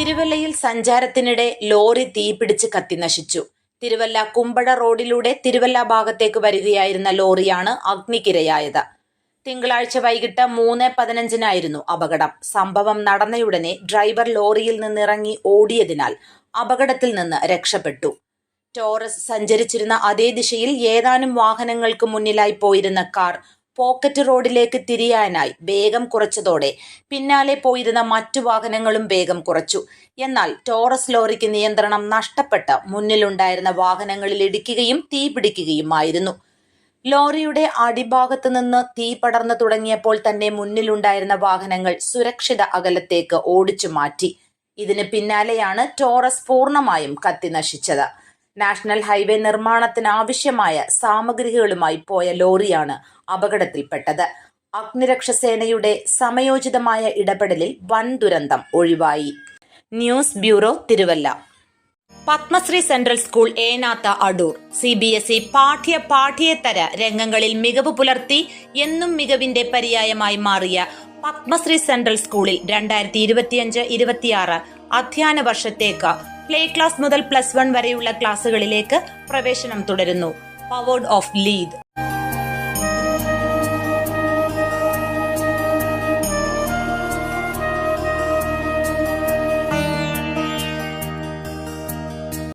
തിരുവല്ലയിൽ സഞ്ചാരത്തിനിടെ ലോറി തീപിടിച്ച് കത്തിനശിച്ചു തിരുവല്ല കുമ്പട റോഡിലൂടെ തിരുവല്ല ഭാഗത്തേക്ക് വരികയായിരുന്ന ലോറിയാണ് അഗ്നിക്കിരയായത്. തിങ്കളാഴ്ച വൈകിട്ട് മൂന്ന് പതിനഞ്ചിനായിരുന്നു അപകടം. സംഭവം നടന്നയുടനെ ഡ്രൈവർ ലോറിയിൽ നിന്നിറങ്ങി ഓടിയതിനാൽ അപകടത്തിൽ നിന്ന് രക്ഷപ്പെട്ടു. ടോറസ് സഞ്ചരിച്ചിരുന്ന അതേ ദിശയിൽ ഏതാനും വാഹനങ്ങൾക്ക് മുന്നിലായി പോയിരുന്ന കാർ പോക്കറ്റ് റോഡിലേക്ക് തിരിയാനായി വേഗം കുറച്ചതോടെ. പിന്നാലെ പോയിരുന്ന മറ്റു വാഹനങ്ങളും വേഗം കുറച്ചു. എന്നാൽ ടോറസ് ലോറിക്ക് നിയന്ത്രണം നഷ്ടപ്പെട്ട മുന്നിലുണ്ടായിരുന്ന വാഹനങ്ങളിൽ ഇടിക്കുകയും തീപിടിക്കുകയുമായിരുന്നു ലോറിയുടെ അടിഭാഗത്ത് നിന്ന് തീ പടർന്നു തുടങ്ങിയപ്പോൾ തന്നെ മുന്നിലുണ്ടായിരുന്ന വാഹനങ്ങൾ സുരക്ഷിത അകലത്തേക്ക് ഓടിച്ചു മാറ്റി. ഇതിന് പിന്നാലെയാണ് ടോറസ് പൂർണമായും കത്തിനശിച്ചത് നാഷണൽ ഹൈവേ നിർമ്മാണത്തിനാവശ്യമായ സാമഗ്രികളുമായി പോയ ലോറിയാണ് അപകടത്തിൽപ്പെട്ടത്. അഗ്നിരക്ഷാസേനയുടെ സമയോചിതമായ ഇടപെടലിൽ വൻ ദുരന്തം ഒഴിവായി. News bureau Thiruvalla. Padmashree central school Enath Adoor. C B S E പാഠ്യ പാഠ്യേതര രംഗങ്ങളിൽ മികവ് പുലർത്തി എന്നും മികവിന്റെ പര്യായമായി മാറിയ പത്മശ്രീ സെൻട്രൽ സ്കൂളിൽ രണ്ടായിരത്തി ഇരുപത്തിയഞ്ച് ഇരുപത്തിയാറ് അധ്യയന വർഷത്തേക്ക് പ്ലേ ക്ലാസ് മുതൽ പ്ലസ് വൺ വരെയുള്ള ക്ലാസുകളിലേക്ക് പ്രവേശനം തുടരുന്നു. Powered of lead